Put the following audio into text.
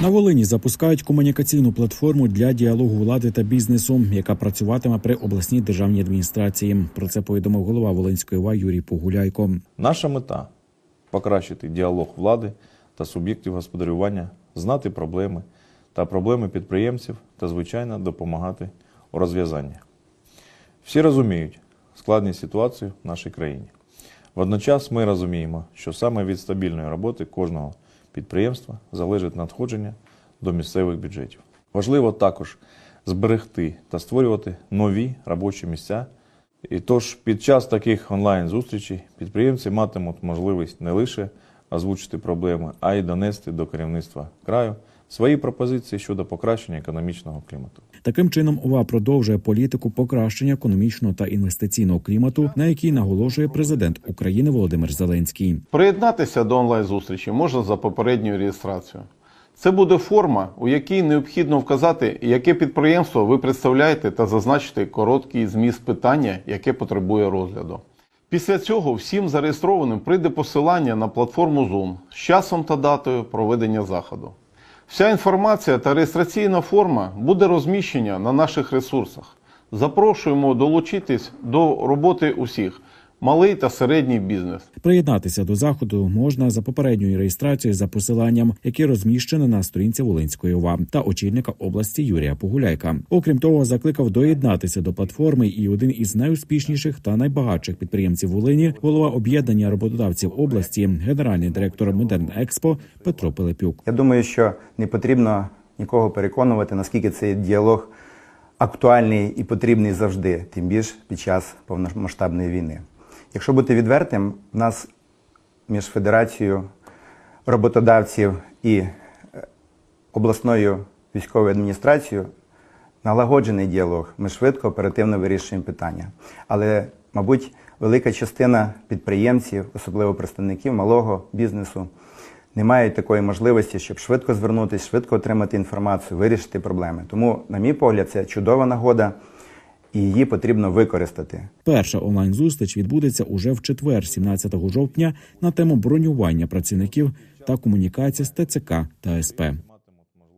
На Волині запускають комунікаційну платформу для діалогу влади та бізнесу, яка працюватиме при обласній державній адміністрації. Про це повідомив голова Волинської ОВА Юрій Погуляйко. Наша мета покращити діалог влади та суб'єктів господарювання, знати проблеми та проблеми підприємців та, звичайно, допомагати у розв'язанні. Всі розуміють складність ситуації в нашій країні. Водночас ми розуміємо, що саме від стабільної роботи кожного підприємства залежить надходження до місцевих бюджетів. Важливо також зберегти та створювати нові робочі місця. І тож під час таких онлайн-зустрічей підприємці матимуть можливість не лише озвучити проблеми, а й донести до керівництва краю свої пропозиції щодо покращення економічного клімату. Таким чином, ОВА продовжує політику покращення економічного та інвестиційного клімату, на який наголошує президент України Володимир Зеленський. Приєднатися до онлайн-зустрічі можна за попередньою реєстрацією. Це буде форма, у якій необхідно вказати, яке підприємство ви представляєте та зазначити короткий зміст питання, яке потребує розгляду. Після цього всім зареєстрованим прийде посилання на платформу Zoom з часом та датою проведення заходу. Вся інформація та реєстраційна форма буде розміщена на наших ресурсах. Запрошуємо долучитись до роботи усіх малий та середній бізнес. Приєднатися до заходу можна за попередньою реєстрацією за посиланням, яке розміщене на сторінці Волинської ОВА та очільника області Юрія Погуляйка. Окрім того, закликав доєднатися до платформи і один із найуспішніших та найбагатших підприємців Волині, голова об'єднання роботодавців області, генеральний директор Модерн Експо Петро Пилипюк. Я думаю, що не потрібно нікого переконувати, наскільки цей діалог актуальний і потрібний завжди, тим більш під час повномасштабної війни. Якщо бути відвертим, в нас між Федерацією роботодавців і е, обласною військовою адміністрацією налагоджений діалог. Ми швидко, оперативно вирішуємо питання. Але, мабуть, велика частина підприємців, особливо представників малого бізнесу, не мають такої можливості, щоб швидко звернутися, швидко отримати інформацію, вирішити проблеми. Тому, на мій погляд, це чудова нагода, і її потрібно використати. Перша онлайн-зустріч відбудеться уже в четвер, 17 жовтня, на тему бронювання працівників та комунікації з ТЦК та СП.